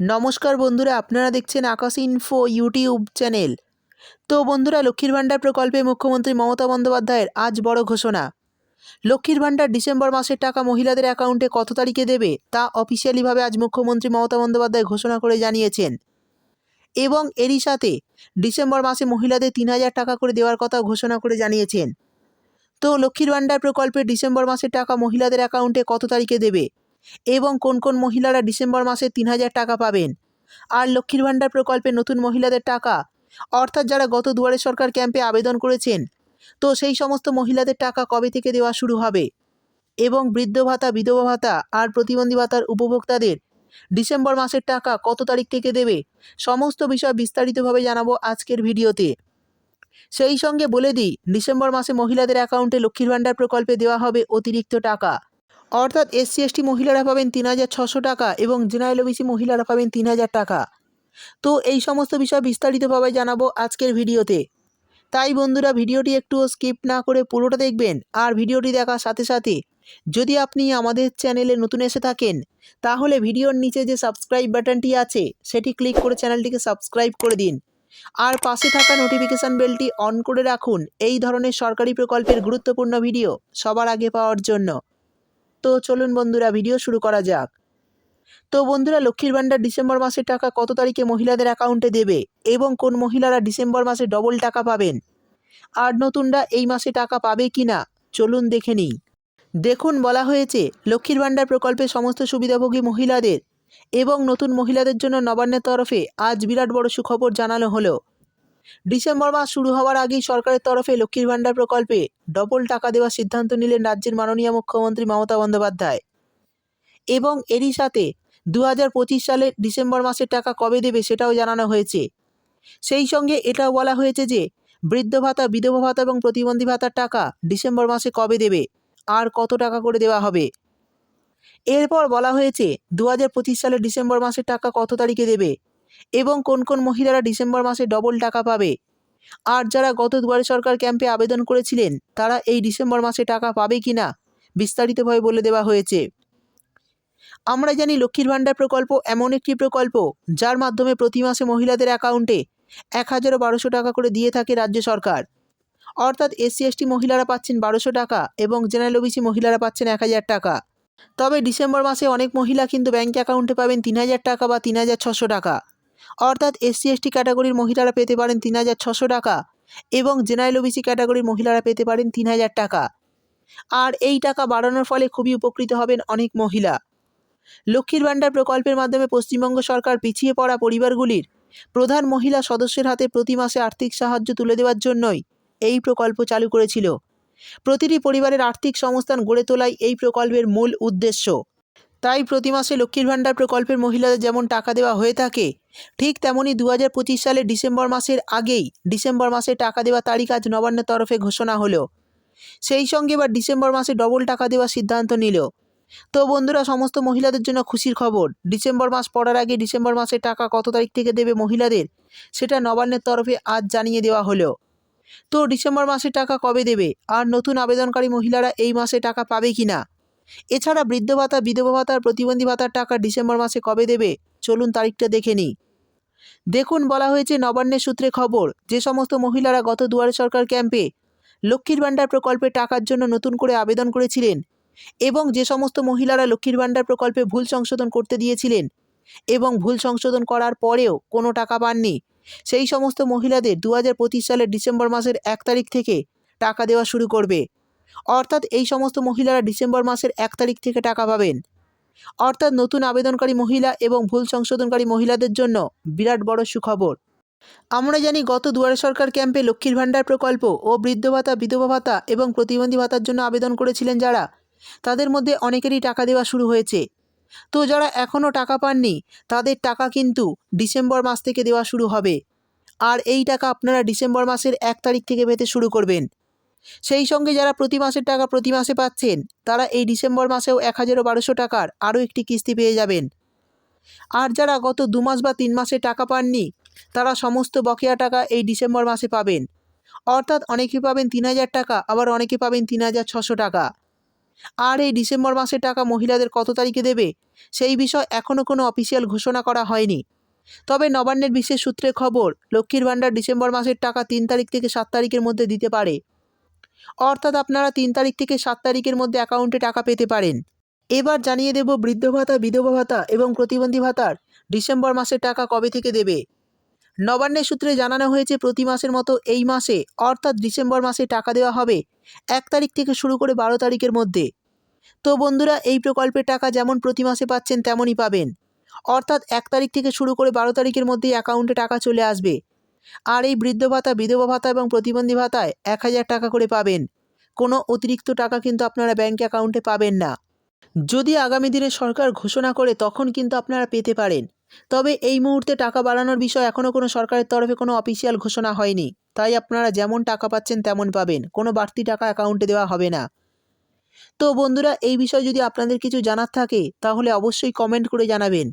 নমস্কার বন্ধুরা, আপনারা দেখছেন আকাশ ইনফো ইউটিউব চ্যানেল তো বন্ধুরা, লক্ষ্মীর ভাণ্ডার প্রকল্পে মুখ্যমন্ত্রী মমতা বন্দ্যোপাধ্যায়ের আজ বড় ঘোষণা। লক্ষ্মীর ভাণ্ডার ডিসেম্বর মাসের টাকা মহিলাদের অ্যাকাউন্টে কত তারিখে দেবে, তা অফিসিয়ালিভাবে আজ মুখ্যমন্ত্রী মমতা বন্দ্যোপাধ্যায় ঘোষণা করে জানিয়েছেন। এবং এরই সাথে ডিসেম্বর মাসে মহিলাদের তিন হাজার টাকা করে দেওয়ার কথা ঘোষণা করে জানিয়েছেন। তো লক্ষ্মীর ভাণ্ডার প্রকল্পে ডিসেম্বর মাসের টাকা মহিলাদের অ্যাকাউন্টে কত তারিখে দেবে এবং কোন কোন মহিলারা ডিসেম্বর মাসে তিন হাজার টাকা পাবেন। আর লক্ষ্মীর ভাণ্ডার প্রকল্পে নতুন মহিলাদের টাকা। অর্থাৎ যারা গত দুয়ারে সরকার ক্যাম্পে আবেদন করেছেন, তো সেই সমস্ত মহিলাদের টাকা কবে থেকে দেওয়া শুরু হবে? এবং বৃদ্ধ ভাতা, বিধবা ভাতা আর প্রতিবন্ধী ভাতার উপভোক্তাদের ডিসেম্বর মাসের টাকা কত তারিখ থেকে দেবে, সমস্ত বিষয় বিস্তারিতভাবে জানাব আজকের ভিডিওতে। সেই সঙ্গে বলে দিই, ডিসেম্বর মাসে মহিলাদের অ্যাকাউন্টে লক্ষ্মীর ভাণ্ডার প্রকল্পে দেওয়া হবে অতিরিক্ত টাকা। অর্থাৎ এসসি, এসটি মহিলারা পাবেন তিন হাজার ছশো টাকা এবং জেনারেল ওবিসি মহিলারা পাবেন তিন হাজার টাকা। তো এই সমস্ত বিষয় বিস্তারিতভাবে জানাব আজকের ভিডিওতে। তাই বন্ধুরা, ভিডিওটি একটুও স্কিপ না করে পুরোটা দেখবেন আর ভিডিওটি দেখার সাথে সাথে যদি আপনি আমাদের চ্যানেলে নতুন এসে থাকেন, তাহলে ভিডিওর নিচে যে সাবস্ক্রাইব বাটনটি আছে, সেটি ক্লিক করে চ্যানেলটিকে সাবস্ক্রাইব করে দিন। আর পাশে থাকা নোটিফিকেশান বেলটি অন করে রাখুন। এই ধরনের সরকারি প্রকল্পের গুরুত্বপূর্ণ ভিডিও সবার আগে পাওয়ার জন্য। তো চলুন বন্ধুরা ভিডিও শুরু করা যাক। তো বন্ধুরা, লক্ষ্মীর ভাণ্ডার ডিসেম্বর মাসের টাকা কত তারিখে মহিলাদের অ্যাকাউন্টে দেবে এবং কোন মহিলারা ডিসেম্বর মাসে ডবল টাকা পাবেন? আর নতুনরা এই মাসে টাকা পাবে কি না চলুন দেখে নিই। দেখুন, বলা হয়েছে লক্ষ্মীর ভাণ্ডার প্রকল্পে সমস্ত সুবিধাভোগী মহিলাদের এবং নতুন মহিলাদের জন্য নবান্নের তরফে আজ বিরাট বড় সুখবর জানানো হলো। ডিসেম্বর মাস শুরু হওয়ার আগেই সরকারের তরফে লক্ষ্মীর ভাণ্ডার প্রকল্পে ডবল টাকা দেওয়ার সিদ্ধান্ত নিলেন রাজ্যের মাননীয় মুখ্যমন্ত্রী মমতা বন্দ্যোপাধ্যায়। এবং এরই সাথে দু সালের ডিসেম্বর মাসের টাকা কবে দেবে সেটাও জানানো হয়েছে। সেই সঙ্গে এটাও বলা হয়েছে যে, বৃদ্ধ ভাতা, বিধবা ভাতা এবং প্রতিবন্ধী ভাতার টাকা ডিসেম্বর মাসে কবে দেবে, আর কত টাকা করে দেওয়া হবে। এরপর বলা হয়েছে দু সালের ডিসেম্বর মাসের টাকা কত তারিখে দেবে এবং কোন কোন মহিলারা ডিসেম্বর মাসে ডবল টাকা পাবে? আর যারা গত দুয়ারে সরকার ক্যাম্পে আবেদন করেছিলেন, তারা এই ডিসেম্বর মাসে টাকা পাবে কি না বিস্তারিতভাবে বলে দেওয়া হয়েছে। আমরা জানি লক্ষ্মীর ভাণ্ডার প্রকল্প এমন একটি প্রকল্প, যার মাধ্যমে প্রতি মাসে মহিলাদের অ্যাকাউন্টে এক হাজারও বারোশো টাকা করে দিয়ে থাকে রাজ্য সরকার। অর্থাৎ এসসি, এসটি মহিলারা পাচ্ছেন বারোশো টাকা এবং জেনারেল ওবিসি মহিলারা পাচ্ছেন এক হাজার টাকা। তবে ডিসেম্বর মাসে অনেক মহিলা কিন্তু ব্যাঙ্ক অ্যাকাউন্টে পাবেন তিন হাজার টাকা বা তিন হাজার ছশো টাকা। অর্থাৎ এসসি এসটি ক্যাটাগরির মহিলারা পেতে পারেন তিন হাজার ছশো টাকা এবং জেনারেল ওবিসি ক্যাটাগরির মহিলারা পেতে পারেন তিন হাজার টাকা। আর এই টাকা বাড়ানোর ফলে খুবই উপকৃত হবেন অনেক মহিলা। লক্ষ্মীর ভাণ্ডার প্রকল্পের মাধ্যমে পশ্চিমবঙ্গ সরকার পিছিয়ে পড়া পরিবারগুলির প্রধান মহিলা সদস্যের হাতে প্রতি মাসে আর্থিক সাহায্য তুলে দেওয়ার জন্যই এই প্রকল্প চালু করেছিল। প্রতিটি পরিবারের আর্থিক সংস্থান গড়ে তোলাই এই প্রকল্পের মূল উদ্দেশ্য। তাই প্রতি মাসে লক্ষ্মীর ভাণ্ডার প্রকল্পের মহিলাদের যেমন টাকা দেওয়া হয়ে থাকে, ঠিক তেমনই দু হাজার সালের ডিসেম্বর মাসের আগেই ডিসেম্বর মাসে টাকা দেওয়া তারিখ আজ নবান্নের তরফে ঘোষণা হলো। সেই সঙ্গে এবার ডিসেম্বর মাসে ডবল টাকা দেওয়ার সিদ্ধান্ত নিল। তো বন্ধুরা, সমস্ত মহিলাদের জন্য খুশির খবর, ডিসেম্বর মাস পড়ার আগে ডিসেম্বর মাসে টাকা কত তারিখ থেকে দেবে মহিলাদের, সেটা নবান্নের তরফে আজ জানিয়ে দেওয়া হলো। তো ডিসেম্বর মাসে টাকা কবে দেবে, আর নতুন আবেদনকারী মহিলারা এই মাসে টাকা পাবে কি না এছাড়া বৃদ্ধ ভাতা, বিধবা ভাতার প্রতিবন্ধী ভাতার টাকা ডিসেম্বর মাসে কবে দেবে? চলুন তারিখটা দেখে নিই। দেখুন, বলা হয়েছে নবান্নের সূত্রে খবর, যে সমস্ত মহিলারা গত দুয়ারে সরকার ক্যাম্পে লক্ষ্মীর ভাণ্ডার প্রকল্পে টাকার জন্য নতুন করে আবেদন করেছিলেন এবং যে সমস্ত মহিলারা লক্ষ্মীর ভাণ্ডার প্রকল্পে ভুল সংশোধন করতে দিয়েছিলেন এবং ভুল সংশোধন করার পরেও কোনো টাকা পাননি, সেই সমস্ত মহিলাদের দু হাজার পঁচিশ সালের ডিসেম্বর মাসের এক তারিখ থেকে টাকা দেওয়া শুরু করবে। অর্থাৎ এই সমস্ত মহিলারা ডিসেম্বর মাসের এক তারিখ থেকে টাকা পাবেন। অর্থাৎ নতুন আবেদনকারী মহিলা এবং ভুল সংশোধনকারী মহিলাদের জন্য বিরাট বড় সুখবর। আমরা জানি গত দুয়ারে সরকার ক্যাম্পে লক্ষ্মীর ভাণ্ডার প্রকল্প ও বৃদ্ধ ভাতা, বিধবা ভাতা এবং প্রতিবন্ধী ভাতার জন্য আবেদন করেছিলেন যারা। তাদের মধ্যে অনেকেরই টাকা দেওয়া শুরু হয়েছে। তো যারা এখনও টাকা পাননি, তাদের টাকা কিন্তু ডিসেম্বর মাস থেকে দেওয়া শুরু হবে। আর এই টাকা আপনারা ডিসেম্বর মাসের এক তারিখ থেকে পেতে শুরু করবেন। সেই সঙ্গে যারা প্রতি মাসের টাকা প্রতি মাসে পাচ্ছেন, তারা এই ডিসেম্বর মাসেও এক হাজারও বারোশো টাকার আরও একটি কিস্তি পেয়ে যাবেন। আর যারা গত দু মাস বা তিন মাসে টাকা পাননি, তারা সমস্ত বকেয়া টাকা এই ডিসেম্বর মাসে পাবেন। অর্থাৎ অনেকে পাবেন তিন হাজার টাকা, আবার অনেকে পাবেন তিন হাজার ছশো টাকা। আর এই ডিসেম্বর মাসের টাকা মহিলাদের কত তারিখে দেবে, সেই বিষয় এখনও কোনো অফিসিয়াল ঘোষণা করা হয়নি। তবে নবান্নের বিশেষ সূত্রে খবর, লক্ষ্মীর ভাণ্ডার ডিসেম্বর মাসের টাকা তিন তারিখ থেকে সাত তারিখের মধ্যে দিতে পারে। অর্থাৎ আপনারা তিন তারিখ থেকে সাত তারিখের মধ্যে অ্যাকাউন্টে টাকা পেতে পারেন। এবার জানিয়ে দেব বৃদ্ধ ভাতা, বিধবা ভাতা এবং প্রতিবন্ধী ভাতার ডিসেম্বর মাসের টাকা কবে থেকে দেবে। নবান্নের সূত্রে জানানো হয়েছে, প্রতি মাসের মতো এই মাসে অর্থাৎ ডিসেম্বর মাসে টাকা দেওয়া হবে এক তারিখ থেকে শুরু করে বারো তারিখের মধ্যে। তো বন্ধুরা, এই প্রকল্পের টাকা যেমন প্রতি মাসে পাচ্ছেন, তেমনই পাবেন। অর্থাৎ এক তারিখ থেকে শুরু করে বারো তারিখের মধ্যেই অ্যাকাউন্টে টাকা চলে আসবে। আর এই বৃদ্ধ ভাতা, বিধবা ভাতা এবং প্রতিবন্ধী ভাতায় এক হাজার টাকা করে পাবেন। কোনো অতিরিক্ত টাকা কিন্তু আপনারা ব্যাঙ্ক অ্যাকাউন্টে পাবেন না। যদি আগামী দিনে সরকার ঘোষণা করে, তখন কিন্তু আপনারা পেতে পারেন। তবে এই মুহূর্তে টাকা বাড়ানোর বিষয় এখনও কোনো সরকারের তরফে কোনো অফিসিয়াল ঘোষণা হয়নি। তাই আপনারা যেমন টাকা পাচ্ছেন, তেমন পাবেন। কোনো বাড়তি টাকা অ্যাকাউন্টে দেওয়া হবে না। তো বন্ধুরা, এই বিষয়ে যদি আপনাদের কিছু জানার থাকে, তাহলে অবশ্যই কমেন্ট করে জানাবেন।